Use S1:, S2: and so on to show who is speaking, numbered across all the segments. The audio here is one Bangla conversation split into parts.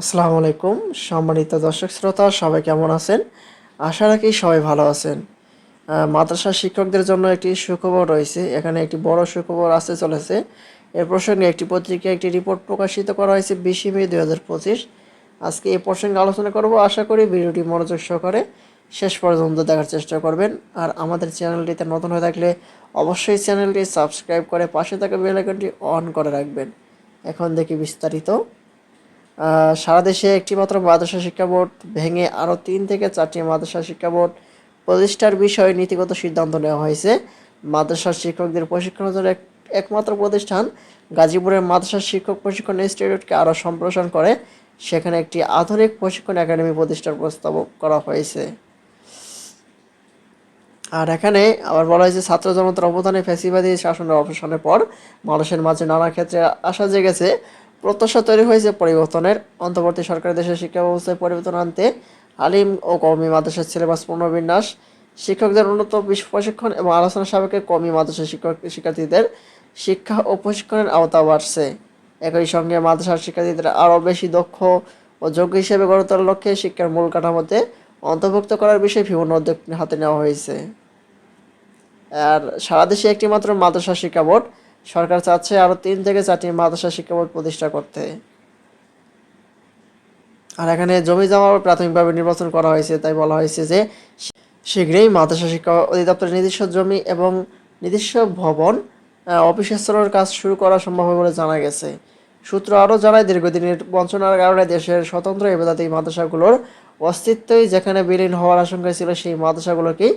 S1: আসসালামু আলাইকুম, সম্মানিত দর্শক শ্রোতা, সবাই কেমন আছেন? আশা রাখি সবাই ভালো আছেন। মাদ্রাসা শিক্ষকদের জন্য একটি সুখবর রয়েছে। এখানে একটি বড় সুখবর আসতে চলেছে। এর প্রসঙ্গে একটি পত্রিকায় একটি রিপোর্ট প্রকাশিত করা হয়েছে বিশে মে দুই হাজার পঁচিশ। আজকে এই প্রসঙ্গে আলোচনা করব। আশা করি ভিডিওটি মনোযোগ সহকারে শেষ পর্যন্ত দেখার চেষ্টা করবেন। আর আমাদের চ্যানেলটিতে নতুন হয়ে থাকলে অবশ্যই চ্যানেলটি সাবস্ক্রাইব করে পাশে থাকা বেল আইকনটি অন করে রাখবেন। এখন দেখি বিস্তারিত। সারা দেশে একটিমাত্র মাদ্রাসা শিক্ষা বোর্ড ভেঙে আরও তিন থেকে চারটি মাদ্রাসা শিক্ষা বোর্ড প্রতিষ্ঠার বিষয়ে নীতিগত সিদ্ধান্ত নেওয়া হয়েছে। মাদ্রাসার শিক্ষকদের প্রশিক্ষণের জন্য এক- একমাত্র প্রতিষ্ঠান গাজীপুরের মাদ্রাসা শিক্ষক প্রশিক্ষণ ইনস্টিটিউটকে আরও সম্প্রসারণ করে। সেখানে একটি আধুনিক প্রশিক্ষণ একাডেমি প্রতিষ্ঠার প্রস্তাব করা হয়েছে। আর এখানে আবার বলা হয়েছে, ছাত্র জনতার অবদানে ফ্যাসিবাদী শাসনের অবসানের পর মানুষের মাঝে নানা ক্ষেত্রে আশা জেগেছে। প্রত্যাশা তৈরি হয়েছে পরিবর্তনের। অন্তর্বর্তী সরকার দেশের শিক্ষা ব্যবস্থায় পরিবর্তন আনতে আলিম ও কওমি মাদ্রাসার সিলেবাস পুনর্বিন্যাস, শিক্ষকদের উন্নত প্রশিক্ষণ এবং আলোচনা সাবেকে কওমি মাদ্রাসা শিক্ষক শিক্ষার্থীদের শিক্ষা ও প্রশিক্ষণের আওতা বাড়ছে। একই সঙ্গে মাদ্রাসার শিক্ষার্থীদের আরও বেশি দক্ষ ও যোগ্য হিসেবে গড়ে তোলার লক্ষ্যে শিক্ষার মূল কাঠামোতে অন্তর্ভুক্ত করার বিষয়ে বিভিন্ন উদ্যোগ হাতে নেওয়া হয়েছে। আর সারা দেশে একটি মাত্র মাদ্রাসা শিক্ষা বোর্ড সরকার চাচ্ছে আরও তিন থেকে চারটি মাদ্রাসা শিক্ষা বোর্ড প্রতিষ্ঠা করতে। আর এখানে জমি জমা প্রাথমিকভাবে নির্বাচন করা হয়েছে, তাই বলা হয়েছে যে শীঘ্রই মাদ্রাসা শিক্ষা অধিদপ্তরের নিজস্ব জমি এবং নিজস্ব ভবন অফিস স্তরের কাজ শুরু করা সম্ভব হবে বলে জানা গেছে। সূত্র আরও জানায়, দীর্ঘদিনের বঞ্চনার কারণে দেশের স্বতন্ত্র এবেদাতি মাদ্রাসাগুলোর অস্তিত্বই যেখানে বিলীন হওয়ার আশঙ্কা ছিল সেই মাদ্রাসাগুলোকেই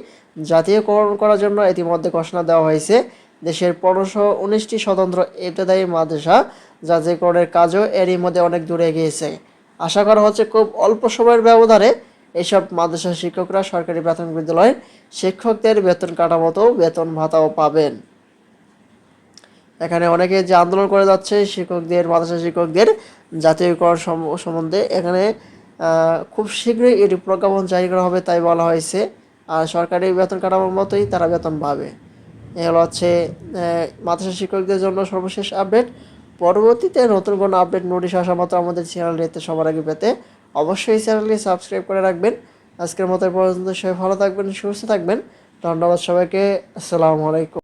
S1: জাতীয়করণ করার জন্য ইতিমধ্যে ঘোষণা দেওয়া হয়েছে। দেশের পনেরোশো উনিশটি স্বতন্ত্র ইবতদায়ী মাদ্রাসা জাতীয়করণের কাজও এরই মধ্যে অনেক দূরে গিয়েছে। আশা করা হচ্ছে খুব অল্প সময়ের ব্যবধানে এইসব মাদ্রাসা শিক্ষকরা সরকারি প্রাথমিক বিদ্যালয়ের শিক্ষকদের বেতন কাঠামতো বেতন ভাতাও পাবেন। এখানে অনেকে যে আন্দোলন করে যাচ্ছে, শিক্ষকদের, মাদ্রাসা শিক্ষকদের জাতীয়করণ সম- সম্বন্ধে এখানে খুব শীঘ্রই এটি প্রজ্ঞাপন জারি করা হবে, তাই বলা হয়েছে। আর সরকারি বেতন কাঠামোর মতোই তারা বেতন পাবে। এ হলো হচ্ছে মাদ্রাসা শিক্ষকদের জন্য সর্বশেষ আপডেট পরবর্তীতে নতুন কোনো আপডেট নোটিশ আসা মাত্র আমাদের চ্যানেলটিতে সবার আগে পেতে অবশ্যই চ্যানেলটি সাবস্ক্রাইব করে রাখবেন। আজকের মতো পর্যন্ত সবাই ভালো থাকবেন, সুস্থ থাকবেন। ধন্যবাদ সবাইকে। আসসালামু আলাইকুম।